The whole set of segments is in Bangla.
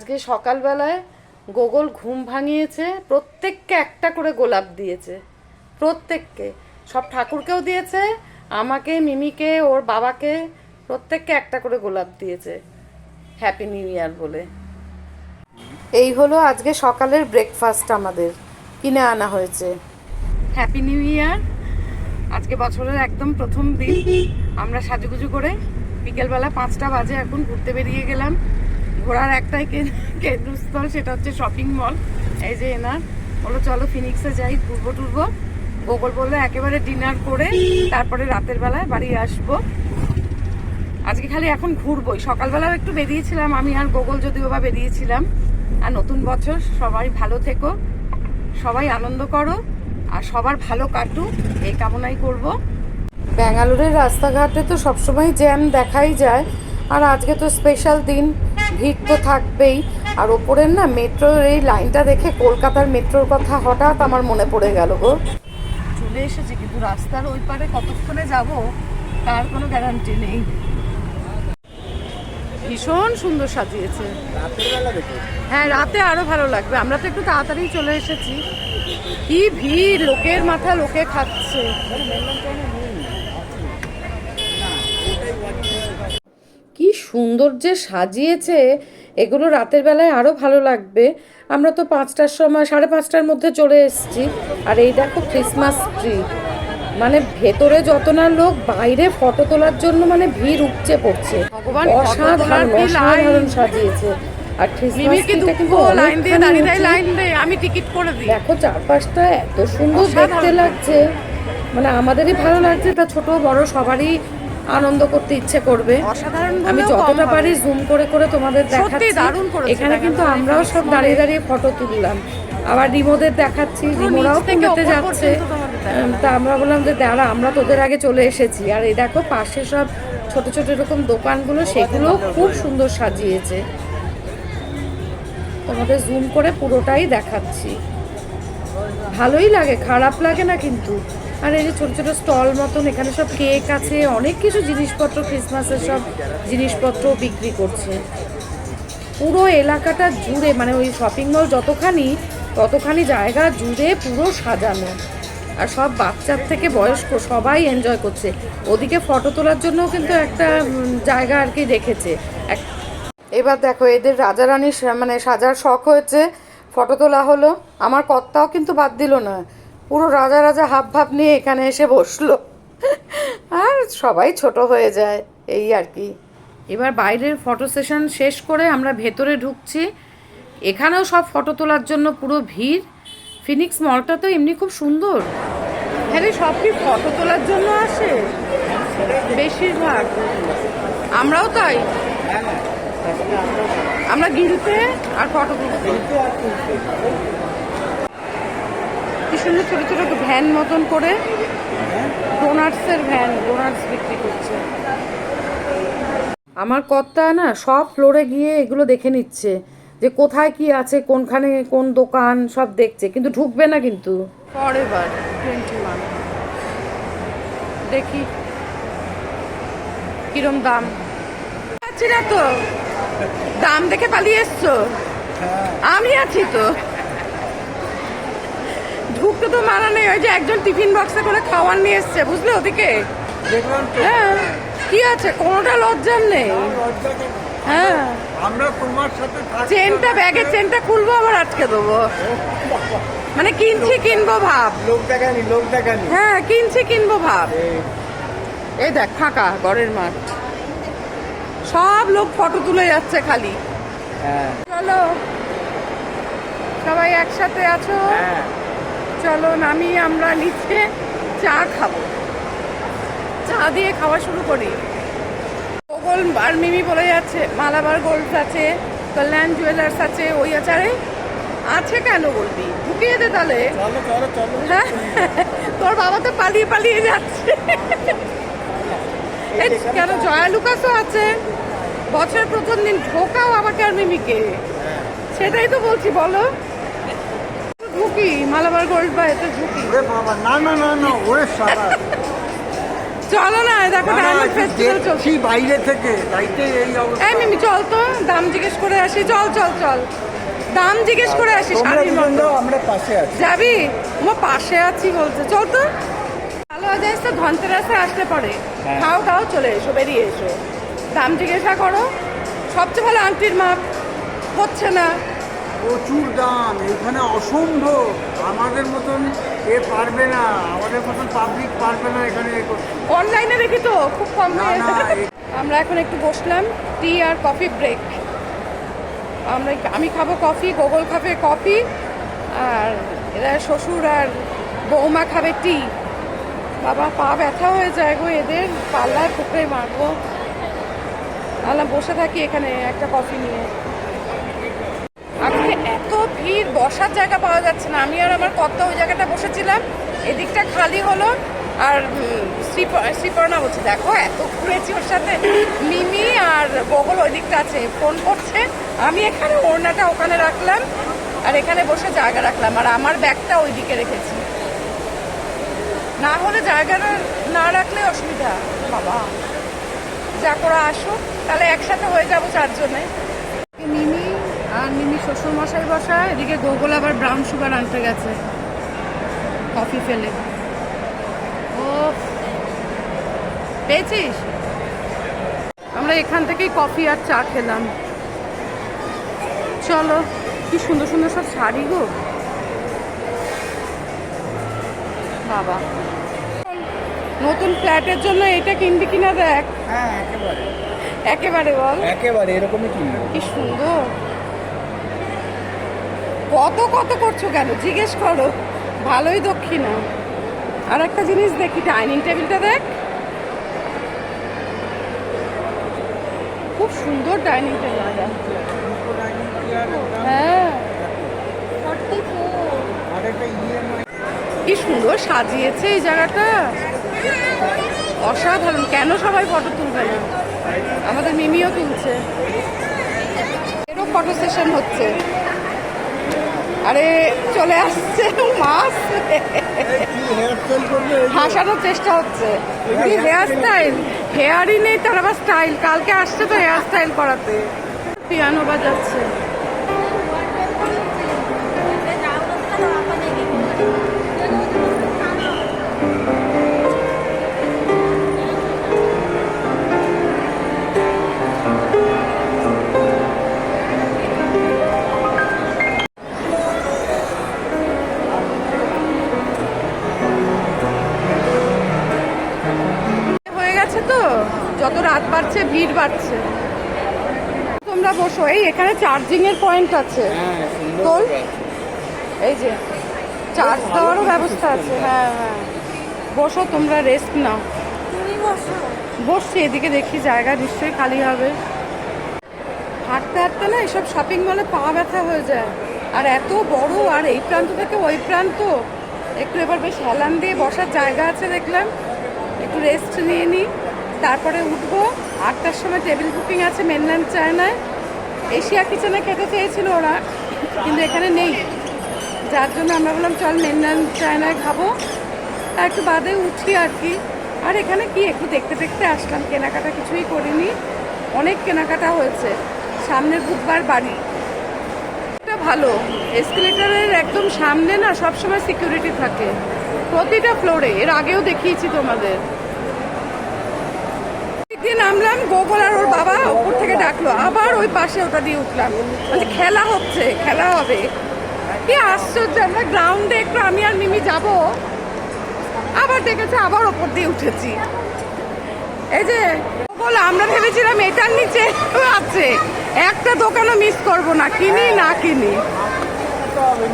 আজকে সকালবেলায় গোগল ঘুম ভাঙিয়েছে, প্রত্যেককে একটা করে গোলাপ দিয়েছে, প্রত্যেককে। সব ঠাকুরকেও দিয়েছে, আমাকে, মিমিকে, ওর বাবাকে, প্রত্যেককে একটা করে গোলাপ দিয়েছে। হ্যাপি নিউ ইয়ার বলে। এই হলো আজকে সকালের ব্রেকফাস্ট আমাদের। কিনে আনা হয়েছে। হ্যাপি নিউ ইয়ার আজকে বছরের একদম প্রথম দিন। আমরা সাজুগুজু করে বিকেলবেলা পাঁচটা বাজে এখন ঘুরতে বেরিয়ে গেলাম। ঘোরার একটাই কেন্দ্রস্থল, সেটা হচ্ছে শপিং মল এই যে এনার, বলো চলো ফিনিক্সে যাই, ঘুরবো টুরবো। গোগল বলল একেবারে ডিনার করে তারপরে রাতের বেলায় বাড়ি আসব। আজকে খালি এখন ঘুরবোই। সকালবেলাও একটু বেরিয়েছিলাম, আমি আর গোগল যদিও বা বেরিয়েছিলাম। আর নতুন বছর, সবাই ভালো থেকো, সবাই আনন্দ করো, আর সবার ভালো কাটুক, এই কামনাই করব। ব্যাঙ্গালোরের রাস্তাঘাটে তো সবসময় জ্যাম দেখাই যায়, আর আজকে তো স্পেশাল দিন। ভিড় তো থাকবেই। আর ওপরের না মেট্রোর এই লাইনটা দেখে কলকাতার মেট্রোর কথা হঠাৎ আমার মনে পড়ে গেল গো। চলে এসেছি, কিন্তু রাস্তার ওই পারে কতক্ষণে যাব, তার কোনো গ্যারান্টি নেই। ভীষণ সুন্দর সাজিয়েছে। হ্যাঁ রাতে আরও ভালো লাগবে। আমরা তো একটু তাড়াতাড়ি চলে এসেছি। কি ভিড়, লোকের মাথা লোকে খাচ্ছে কি সুন্দর যে সাজিয়েছে এগুলো রাতের বেলায় আরও ভালো লাগবে। আমরা তো পাঁচটার সময় সাড়ে পাঁচটার মধ্যে চলে এসেছি। আর এই দেখো ক্রিসমাস ট্রি মানে ভেতরে যত না লোক বাইরে ফটো তোলার জন্য মানে ভিড় উপচে পড়ছে। অসাধারণ অসাধারণ সাজিয়েছে। আর ক্রিসমাস ট্রিটা কিন্তু লাইন দিয়ে দাঁড়িয়ে দাঁড়িয়ে লাইন দে আমি টিকিট করে দিই। দেখো চারপাশটা এত সুন্দর দেখতে লাগছে। মানে আমাদেরই ভালো লাগছে তা ছোট বড় সবারই আনন্দ করতে ইচ্ছে করবে। আমি যতটা পারি জুম করে করে তোমাদের দেখাচ্ছি। এখানে কিন্তু আমরাও সব দাঁড়িয়ে দাঁড়িয়ে ফটো তুললাম। আবার রিমোদের দেখাচ্ছি রিমোরাও ওপর যাচ্ছে। তা আমরা বললাম যে দাঁড়া আমরা তোদের আগে চলে এসেছি। আর এই দেখো পাশে সব ছোট ছোট এরকম দোকানগুলো সেগুলো খুব সুন্দর সাজিয়েছে। তোমাদের জুম করে পুরোটাই দেখাচ্ছি। ভালোই লাগে খারাপ লাগে না কিন্তু। আর এই যে ছোট ছোট স্টল মতন, এখানে সব কেক আছে, অনেক কিছু জিনিসপত্র ক্রিসমাসের সব জিনিসপত্র বিক্রি করছে। পুরো এলাকাটা জুড়ে মানে ওই শপিং মল যতখানি, ততখানি জায়গা জুড়ে পুরো সাজানো। আর সব বাচ্চার থেকে বয়স্ক সবাই এনজয় করছে। ওদিকে ফটো তোলার জন্যও কিন্তু একটা জায়গা আর কি রেখেছে এবার দেখো, এদের রাজা রানীর মানে সাজার শখ হয়েছে। ফটো তোলা হলো। আমার কর্তাও কিন্তু বাদ দিল না। পুরো রাজা রাজা হাব ভাব নিয়ে এখানে এসে বসল। আর সবাই ছোট হয়ে যায়, এই আর কি। এবার বাইরের ফটো সেশন শেষ করে আমরা ভেতরে ঢুকছি। এখানেও সব ফটো তোলার জন্য পুরো ভিড়। ফিনিক্স মলটা তো এমনি খুব সুন্দর। হ্যাঁ সব কি ফটো তোলার জন্য আসে? বেশিরভাগ। আমরাও তাই। আমরা গিলতে আর ফটো তুলতে সুন্দর ছোট ছোট ভ্যান মতন করে ডোনাটসের ভ্যান ডোনাটস বিক্রি করছে। আমার কর্তা না সব ফ্লোরে গিয়ে এগুলো দেখে নিচ্ছে যে কোথায় কি আছে কোনখানে কোন দোকান সব দেখছে কিন্তু ঢুকবে না কিন্তু। ফরএভার টোয়েন্টি ওয়ান দেখি কিরম দাম। পাচ্ছি না তো? দাম দেখে পালিয়ে এসছো? আমি আছি তো। ঢুকতে তো মানা নেই ওই যে একজন টিফিন বক্সে করে খাওয়ার নিয়ে এসছে বুঝলে ওদিকে? হ্যাঁ কি আছে? কোনোটা লজ্জার নেই। হ্যাঁ। আমরা তোমার সাথে চেনটা ব্যাগের চেনটা খুলবো আবার আটকে দেবো। মানে কিনছি কিনবো ভাব। লোক দেখানি লোক দেখানি হ্যাঁ কিনছি কিনবো ভাব। এই, দেখ ফাঁকা গড়ের মাঠ। সব লোক ফটো তুলে যাচ্ছে খালি। হ্যাঁ। চলো সবাই একসাথে আছো? হ্যাঁ। চলো নামি আমরা নিচে চা খাব। চা দিয়ে খাওয়া শুরু করি। গোল আর মিমি বলে যাচ্ছে মালাবার গোল্ড আছে কল্যাণ জুয়েলার্স আছে ওই আচারে আছে কেন বলবি? ঢুকিয়ে দে তাহলে। হ্যাঁ তোর বাবা তো পালিয়ে পালিয়ে যাচ্ছে। কেন জয়া লুকাসও আছে? বছরের প্রথম দিন ঢোকাও আমাকে আর মিমিকে। সেটাই তো বলছি বলো। ঝুঁকি মালাবার গোল্ড বা এতে ঝুঁকি? ওরে বাবা না না না না ওরে সারা চলো না দেখো ডায়মন্ড ফেস্টিভ্যাল চলছে। বাইরে থেকে লাইটে এই অবস্থা। এই মিমি চল তো দাম জিজ্ঞেস করে আসি চল চল চল। দাম জিজ্ঞেস করে আসি শাড়ির মতো। আমরা পাশে আছি। যাবি? আমার পাশে আছি বলছে। চল তো। ভালো যাইস তো ধনতেরাসে আসলে পরে। হ্যাঁ। খাও খাও চলে এসো বেরিয়ে এসো। দাম জিজ্ঞাসা করো। সবচেয়ে ভালো আংটির মাপ। হচ্ছে না। প্রচুর দাম এখানে অসম্ভব। আমাদের মতন এ পারবে না আমাদের মতন পাবলিক পারবে না এখানে অনলাইনে দেখি তো খুব কম আমরা এখন একটু বসলাম টি আর কফি ব্রেক আমরা আমি খাব কফি গোগল খাবে কফি আর এরা শ্বশুর আর বৌমা খাবে টি বাবা পা ব্যথা হয়ে যায় গো এদের পাল্লায় পুকুরে মারবো। আলাম বসে থাকি এখানে একটা কফি নিয়ে। ভিড়, বসার জায়গা পাওয়া যাচ্ছে না। আমি আর আমার কত ওই জায়গাটা বসেছিলাম। এদিকটা খালি হলো আর শ্রীপ- শ্রীপর্ণা বলছে, দেখো, এত ঘুরেছি ওর সাথে। মিমি আর বগল ওই দিকটা আছে, ফোন করছে। আমি এখানে ওড়নাটা ওখানে রাখলাম আর এখানে বসে জায়গা রাখলাম আর আমার ব্যাগটা ওই দিকে রেখেছি। না হলে জায়গাটা না রাখলে অসুবিধা। বাবা, যা করে আসো তাহলে একসাথে হয়ে যাব চারজনে। আর মিমি শ্বশুর মশাই বসা এদিকে গোগল আবার ব্রাউন সুগার আনতে গেছে। কফি ফেলে। ও পেয়েছিস? আমরা এখান থেকেই কফি আর চা খেলাম। চলো কি সুন্দর সুন্দর সব শাড়ি গো। বাবা। নতুন ফ্ল্যাটের জন্য এটা কিনবি কিনা দেখ। হ্যাঁ একেবারে। একেবারে বল। একেবারে এরকমই কিনবো। কি সুন্দর। কত কত করছ কেন? জিজ্ঞেস করো। ভালোই দক্ষিণা। আর একটা জিনিস দেখি ডাইনিং টেবিলটা দেখ। খুব সুন্দর ডাইনিং টেবিলটা হ্যাঁ। কি সুন্দর সাজিয়েছে এই জায়গাটা। অসাধারণ। কেন সবাই ফটো তুলবে না? আমাদের মিমিও তুলছে। এরও ফটো সেশন হচ্ছে। আরে, চলে আসছে যে? হাসানোর চেষ্টা হচ্ছে। কি হেয়ার স্টাইল হেয়ারই নেই, তার আবার স্টাইল কালকে আসছে তো হেয়ার স্টাইল করাতে। পিয়ানো বাজাচ্ছে। এই এখানে চার্জিং এর পয়েন্ট আছে। হ্যাঁ। করে। আছে। এই যে চার্জ দেওয়ারও ব্যবস্থা আছে। হ্যাঁ হ্যাঁ। বসো তোমরা রেস্ট নাও। বসছি এদিকে দেখি জায়গা নিশ্চয়ই খালি হবে। হাঁটতে হাঁটতে না এসব শপিং মলে পা ব্যথা হয়ে যায়। আর এত বড় আর এই প্রান্ত থেকে ওই প্রান্ত। একটু এবার বেশ হেলান দিয়ে বসার জায়গা আছে দেখলাম। একটু রেস্ট নিয়ে নিই তারপরে উঠবো। আটটার সময় টেবিল বুকিং আছে মেনল্যান্ড চায়নায় এশিয়া কিচেনে খেতে চেয়েছিল ওরা, কিন্তু এখানে নেই। যার জন্য আমরা বললাম, চল মেনল্যান্ড চায়নায় খাব। আর একটু বাদে উঠি আর কি। আর এখানে কি, একটু দেখতে দেখতে আসলাম। কেনাকাটা কিছুই করিনি। অনেক কেনাকাটা হয়েছে। সামনের বুধবার বাড়ি। এটা ভালো। এসকেলেটারের একদম সামনে না সবসময় সিকিউরিটি থাকে। প্রতিটা ফ্লোরে এর আগেও দেখিয়েছি তোমাদের। নামলাম গোগল আর ওর বাবা উপর থেকে ডাকলো। আবার ওই পাশে ওটা দিয়ে উঠলাম। মানে খেলা হচ্ছে, খেলা হবে। কি আশ্চর্য, আমরা গ্রাউন্ডে একটু আমি আর মিমি যাব। আবার ডেকেছে আবার ওপর দিয়ে উঠেছি। এই যে গোগল আমরা ভেবেছিলাম এটার নিচে আছে। একটা দোকানও মিস করব না, কিনি না কিনি।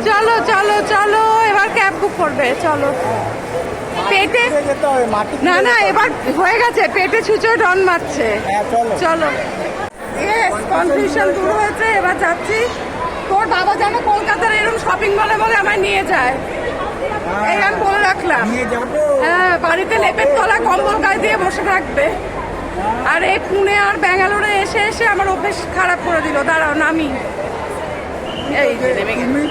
চলো চলো চলো, এবার ক্যাব বুক করবে, চলো। পেটে না না এবার হয়ে গেছে পেটে ছুঁচো ডন মারছে। হ্যাঁ চলো। কনফিউশন দূর হয়েছে এবার যাচ্ছি। তোর বাবা যেন কলকাতার এরকম শপিং মলে বলে আমায় নিয়ে যায়। এই আমি বলে রাখলাম। হ্যাঁ বাড়িতে লেপের তলা কম্বল গায়ে দিয়ে বসে থাকবে। আর এই পুনে আর ব্যাঙ্গালোরে এসে এসে আমার অভ্যেস খারাপ করে দিল। দাঁড়াও নামি। এই। নেমে।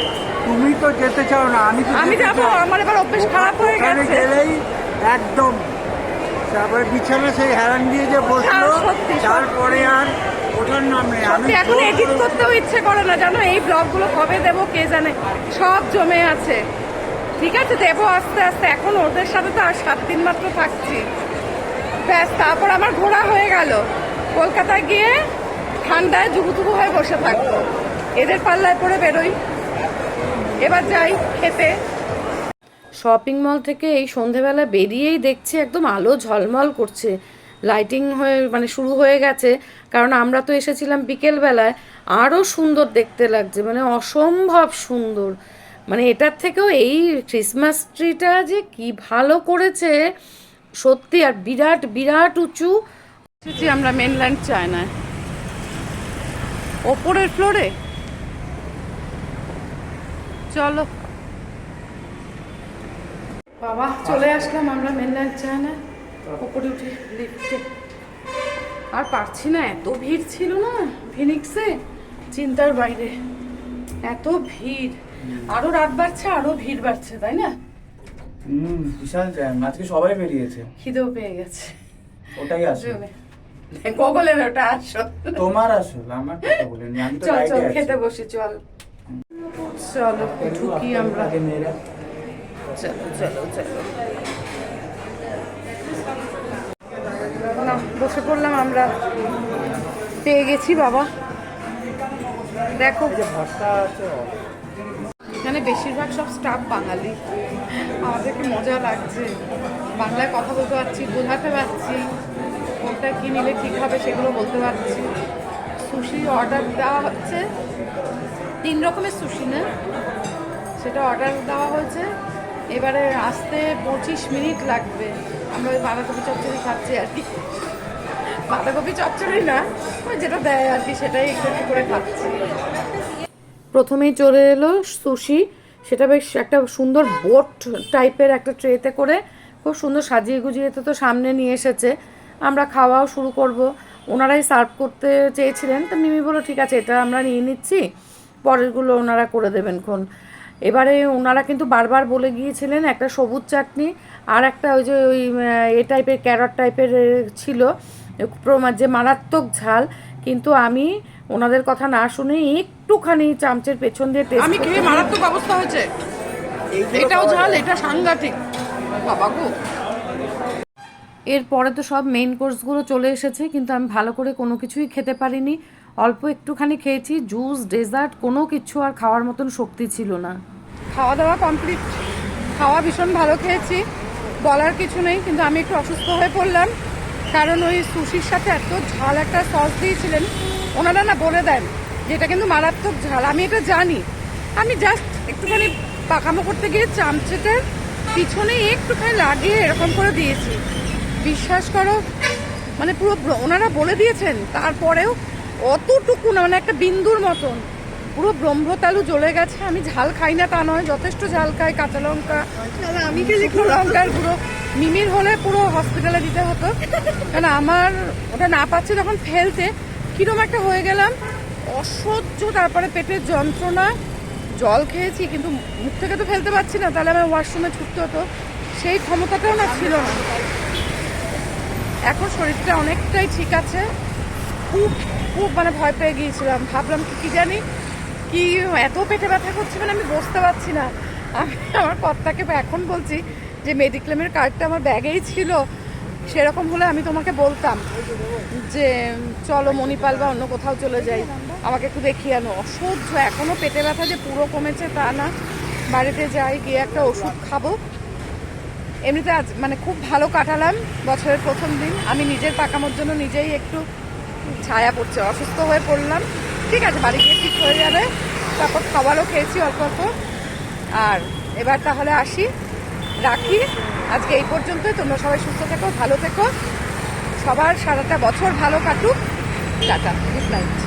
তুমি তো যেতে চাও না আমি আমি যাব আমার এবার অভ্যেস খারাপ হয়ে গেছে। গেলেই একদম তারপরে বিছানা সেই হেরান দিয়ে যে বসল হ্যাঁ, সত্যি। তারপরে আর ওঠার নাম নেই। আমি এখন এডিট করতেও ইচ্ছে করে না জানো এই ব্লগগুলো কবে দেবো কে জানে? সব জমে আছে। ঠিক আছে দেবো আস্তে আস্তে এখন ওদের সাথে তো আর সাত দিন মাত্র থাকছি। ব্যাস তারপর আমার ঘোরা হয়ে গেল। কলকাতায় গিয়ে ঠান্ডায় জুবুতুবু হয়ে বসে থাকব। এদের পাল্লায় পরে বেরোই। এবার যাই খেতে। শপিং মল থেকে এই সন্ধেবেলা বেরিয়েই দেখছি একদম আলো ঝলমল করছে। লাইটিং হয়ে মানে শুরু হয়ে গেছে। কারণ আমরা তো এসেছিলাম বিকেলবেলায়। আরও সুন্দর দেখতে লাগছে মানে অসম্ভব সুন্দর। মানে এটার থেকেও এই ক্রিসমাস ট্রিটা যে কি ভালো করেছে সত্যি আর বিরাট বিরাট উঁচু। এসেছি আমরা মেনল্যান্ড চায়নায় ওপরের ফ্লোরে চলো। বাবা চলে আসলাম আমরা মেনল্যান্ড চায়নায় ওপরে উঠে লিফটে আর পারছি না এত ভিড় ছিল না ফিনিক্সে চিন্তার বাইরে। এত ভিড়। আরও রাত বাড়ছে আরও ভিড় বাড়ছে তাই না? হুম বিশাল জ্যাম আজকে সবাই বেরিয়েছে। খিদেও পেয়ে গেছে। ওটাই আসল। গগলের ওটা আসো তোমার আসল আমার কথা বলিনি আমি তো চল চল খেতে বসি চল। চলো, ঢুকি আমরা। চলো চলো চলো। না, বসে পড়লাম আমরা। পেয়ে গেছি, বাবা। দেখো। এখানে বেশিরভাগ সব স্টাফ বাঙালি। আমাদেরকে মজা লাগছে। বাংলায় কথা বলতে পারছি, বোঝাতে পারছি। কোনটা কী নিলে ঠিক হবে সেগুলো বলতে পারছি। সুশি অর্ডার দেওয়া হচ্ছে। তিন রকমের সুশি না। সেটা অর্ডার দেওয়া হয়েছে। এবারে আসতে পঁচিশ মিনিট লাগবে। আমরা ওই বাঁধাকপি চচ্চড়ি খাচ্ছি আর কি। বাঁধাকপি চচ্চড়ি না, ওই যেটা দেয় আর কি, সেটাই একটু একটু করে খাচ্ছি। প্রথমেই চলে এলো সুশি সেটা বেশ একটা সুন্দর বোট টাইপের একটা ট্রেতে করে খুব সুন্দর সাজিয়ে গুজিয়ে তো সামনে নিয়ে এসেছে। আমরা খাওয়াও শুরু করব। ওনারাই সার্ভ করতে চেয়েছিলেন। তো মিমি বলল, ঠিক আছে, এটা আমরা নিয়ে নিচ্ছি। পরেরগুলো ওনারা করে দেবেন খন। এবারে ওনারা কিন্তু বারবার বলে গিয়েছিলেন একটা সবুজ চাটনি আর একটা ওই যে ওই এ টাইপের ক্যারট টাইপের ছিল প্রমা- যে মারাত্মক ঝাল। কিন্তু আমি ওনাদের কথা না শুনে একটুখানি চামচের পেছন দিয়ে টেস্ট আমি খেয়ে মারাত্মক অবস্থা হয়েছে। এটাও ঝাল এটা সাংঘাতিক। বাবা গো। এরপরে তো সব মেইন কোর্সগুলো চলে এসেছে কিন্তু আমি ভালো করে কোনো কিছুই খেতে পারিনি। অল্প একটুখানি খেয়েছি, জুস, ডেজার্ট, কোনো কিছু আর খাওয়ার মতন শক্তি ছিল না। খাওয়া দাওয়া কমপ্লিট। খাওয়া ভীষণ ভালো খেয়েছি, বলার কিছু নেই, কিন্তু আমি একটু অসুস্থ হয়ে পড়লাম, কারণ ওই সুশির সাথে এত ঝাল একটা সস দিয়েছিলেন, ওনারা না বলে দেন যে এটা কিন্তু মারাত্মক ঝাল, আমি এটা জানি। আমি জাস্ট একটুখানি পাকামো করতে গিয়ে চামচেটার পিছনে একটুখানি লাগিয়ে এরকম করে দিয়েছি। বিশ্বাস করো মানে পুরো ওনারা বলে দিয়েছেন, তারপরেও অতটুকু না মানে একটা বিন্দুর মতন। পুরো ব্রহ্মতালু জ্বলে গেছে আমি ঝাল খাই না তা নয় যথেষ্ট ঝাল খাই কাঁচা লঙ্কা। আমি লঙ্কার পুরো মিমির হলে পুরো হসপিটালে দিতে হতো। কারণ আমার ওটা না পাচ্ছে যখন ফেলতে কিরম একটা হয়ে গেলাম অসহ্য তারপরে পেটের যন্ত্রণা। জল খেয়েছি কিন্তু মুখ থেকে তো ফেলতে পারছি না তাহলে আমার ওয়াশরুমে ছুটতে হতো। সেই ক্ষমতাটাও না ছিল না। এখন শরীরটা অনেকটাই ঠিক আছে। খুব খুব মানে ভয় পেয়ে গিয়েছিলাম। ভাবলাম কি কি জানি কি এত পেটে ব্যথা করছে মানে আমি বসতে পারছি না। আমি আমার কর্তাকে এখন বলছি যে মেডিক্লেমের কার্ডটা আমার ব্যাগেই ছিল, সেরকম হলে আমি তোমাকে বলতাম যে, চলো মণিপাল বা অন্য কোথাও চলে যাই, আমাকে একটু দেখিয়ে আনো। অসহ্য এখনও পেটে ব্যথা যে পুরো কমেছে তা না। বাড়িতে যাই, গিয়ে একটা ওষুধ খাব। এমনিতে আজ মানে খুব ভালো কাটালাম বছরের প্রথম দিন। আমি নিজের পাকামোর জন্য নিজেই একটু ছায়া পড়ছে, অসুস্থ হয়ে পড়লাম। ঠিক আছে, বাড়ি গিয়ে ঠিক হয়ে যাবে। তারপর খাবারও খেয়েছি অল্প অল্প। আর এবার তাহলে আসি, রাখি। আজকে এই পর্যন্তই। তোমরা সবাই সুস্থ থেকো, ভালো থেকো। সবার সারাটা বছর ভালো কাটুক। Tata good night